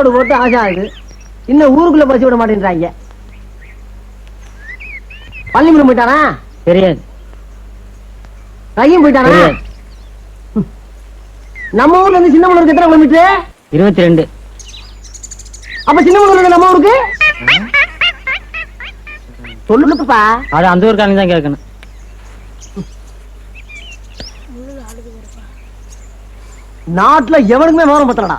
போட்டு போட்டு ஆசை ஆகுது இன்னும் ஊருக்குள்ள பசி விட மாட்டேன்றாங்க. பள்ளிமுறை போயிட்டானா? தெரியாது. கையும் போயிட்டானா. நம்ம ஊர்ல இருந்து சின்ன எத்தனை கிலோமீட்டர்? இருபத்தி ரெண்டு அப்ப சின்ன இருந்து நம்ம ஊருக்கு? சொல்லுப்பா அது அந்த ஊருக்காரங்க தான் கேட்கணும். நாட்டுல எவனுக்குமே விவரம் பத்தலடா.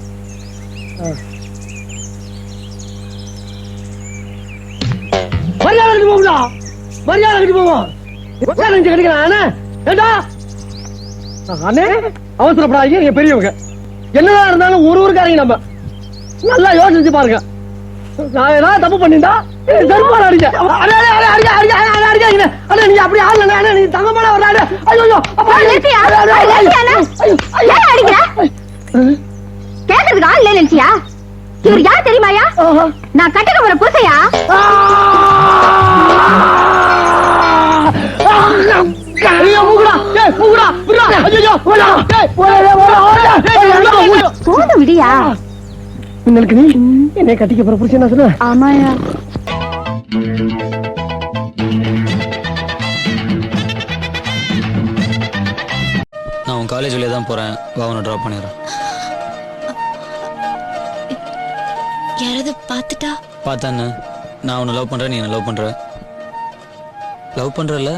மரியாதை கட்டி போகுதா மரியாதை கட்டி போவோம் அண்ணே அண்ணே அவசரப்படாதீங்க நீங்க பெரியவங்க. என்னதான் இருந்தாலும் ஒரு ஊருக்காரங்க நம்ம. நல்லா யோசிச்சு பாருங்க. நான் ஏதாவது தப்பு பண்ணிருந்தா தர்மால அடிக்க அடே, அடே, அடே, அடிக்க, அடிக்க, அடே, அடிக்க, அடிக்க. அடே, நீங்க அப்படி ஆடல அண்ணே, நீங்க தங்கமான ஒரு ஆளு. ஐயோ, ஐயோ, ஐயோ, ஐயோ, ஐயோ, ஐயோ, இல்ல நினைச்சியா இவர் யார் தெரியுமாயா. நான் கட்டுக்க போற பூசையா. போதும் விடியா. மின்னலுக்கு நீ என்னை கட்டிக்க போற புருஷன் என்ன சொன்ன? ஆமாயா. நான் உன் காலேஜ் வழியா தான் போறேன். வா உன்னை ட்ராப் பண்ணிடுறேன். யாராவது பார்த்துட்டா? பார்த்தானே. நான் உன்னை லவ் பண்றேன் நீ என்ன லவ் பண்ற. லவ் பண்றல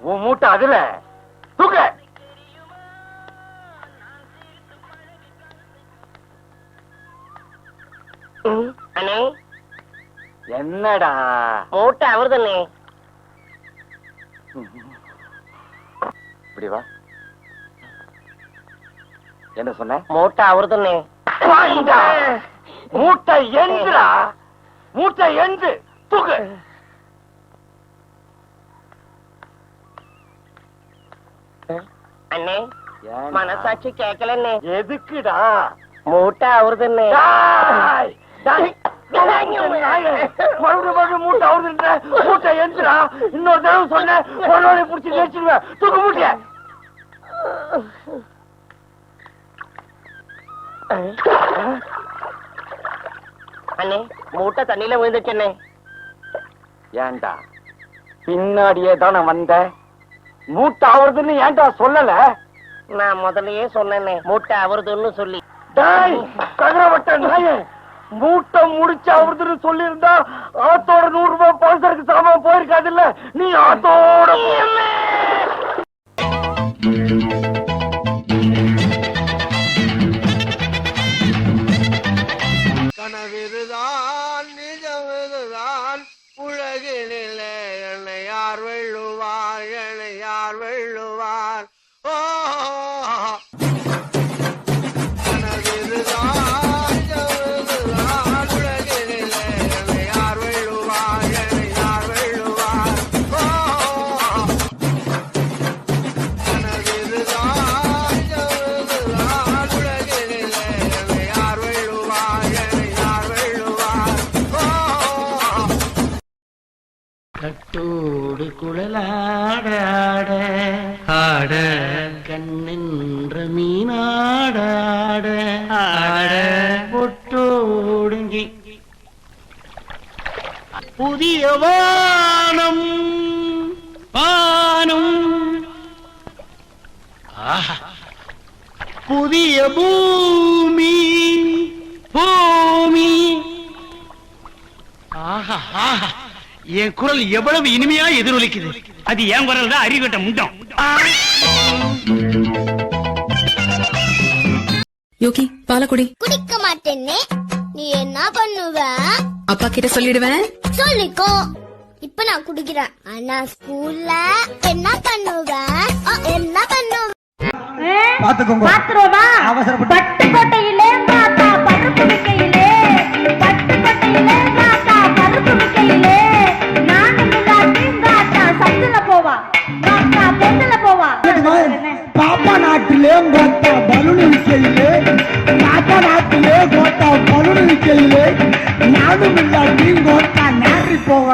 உன் மூட்டை அதுல. தூக்க. அண்ணே. என்னடா? மூட்டை அவர்தானே இப்படி வா. என்ன சொன்ன? மூட்டை அவர்தானே வாங்கிடா. மூட்டை எஞ்சுடா மூட்டை எஞ்சு தூக்கு. அண்ணே? மனசாட்சி கேட்கலண்ணே எதுக்குடா? மூட்டை அவர்தானே டேய், டேய், நாயே, மறுபடியும் மறுபடியும் மூட்டை அவருன்ற மூட்டை எஞ்சுடா இன்னொரு தடவை சொன்ன புடிச்சு நெரிச்சிடுவேன் தூக்கு மூட்டை அண்ணே மூட்டை தண்ணியில விழுந்துச்சுண்ணே ஏன்டா பின்னாடியே தானே வந்த? மூட்டை ஆவறதுன்னு ஏன்டா சொல்லல? நான் முதல்லயே சொன்னேனே மூட்டை அவர்துன்னு சொல்லி. டேய் தகரவட்ட நாயே. மூட்டை முடிச்சு அவருதுன்னு சொல்லியிருந்தா ஆத்தோட நூறு ரூபாய் பழசருக்கு சாமான் போயிருக்காதுல்ல? நீ ஆத்தோட கனவிதுதான் நிஜமிதுதான் உலகினிலே என்னை யார் வெள்ளுவார் என்னை யார் வெள்ளுவார் கட்டோடு குழலாட ஆட. கண்ணின்ற மீனாட ஆட. ஆட. பொட்டோடுங்கி புதிய வானம். ஆஹா. புதிய பூமி. பூமி. ஆஹா ஆஹா. என் குரல் எவ்வளவு இனிமையா எதிரொலிக்குது? அது என் குரல் தான் அறிவிட்ட முண்டம். யோகி பாலக்குடி. குடிக்க மாட்டேன்னே. நீ என்ன பண்ணுவ? அப்பா கிட்ட சொல்லிடுவேன். சொல்லிக்கோ. இப்ப நான் குடிக்கிறேன். ஆனா ஸ்கூல்ல என்ன பண்ணுவ? என்ன பண்ணுவ? பாத்துக்கோங்க. அவசரப்பட்டு.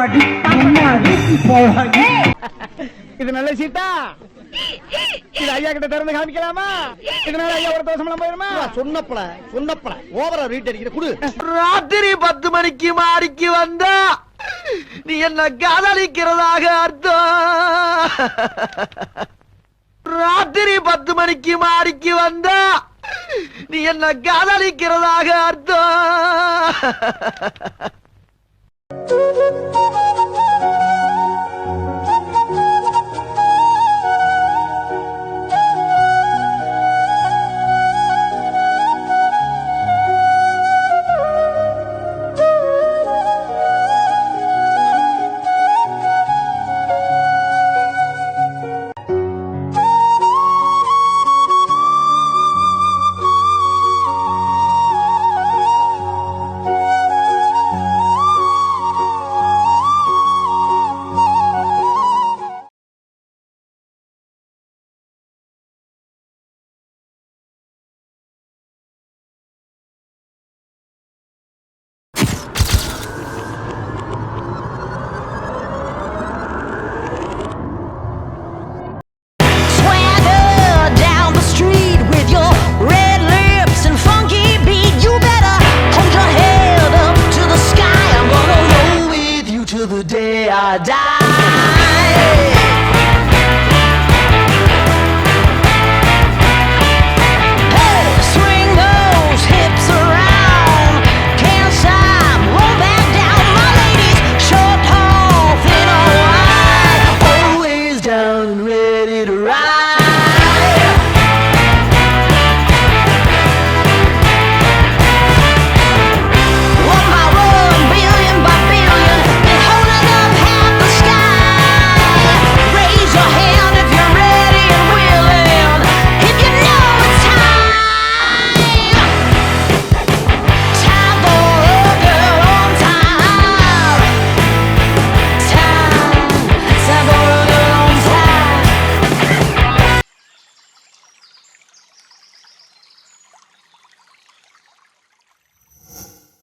அம்மா வீட்டு போவாடி இது நல்ல சீட்டா? இது ஐயா கிட்ட திறந்து காமிக்கலாமா? இதனால ஐயா ஒரு தோசம் போயிருமா? சொன்னப்பட சொன்னப்பட ஓவரா ரீட் அடிக்கிற குடு. ராத்திரி பத்து மணிக்கு மாடிக்கு வந்தா நீ என்ன காதலிக்கிறதாக அர்த்தம்? ராத்திரி பத்து மணிக்கு மாடிக்கு வந்தா நீ என்ன காதலிக்கிறதாக அர்த்தம்? Uh, Die.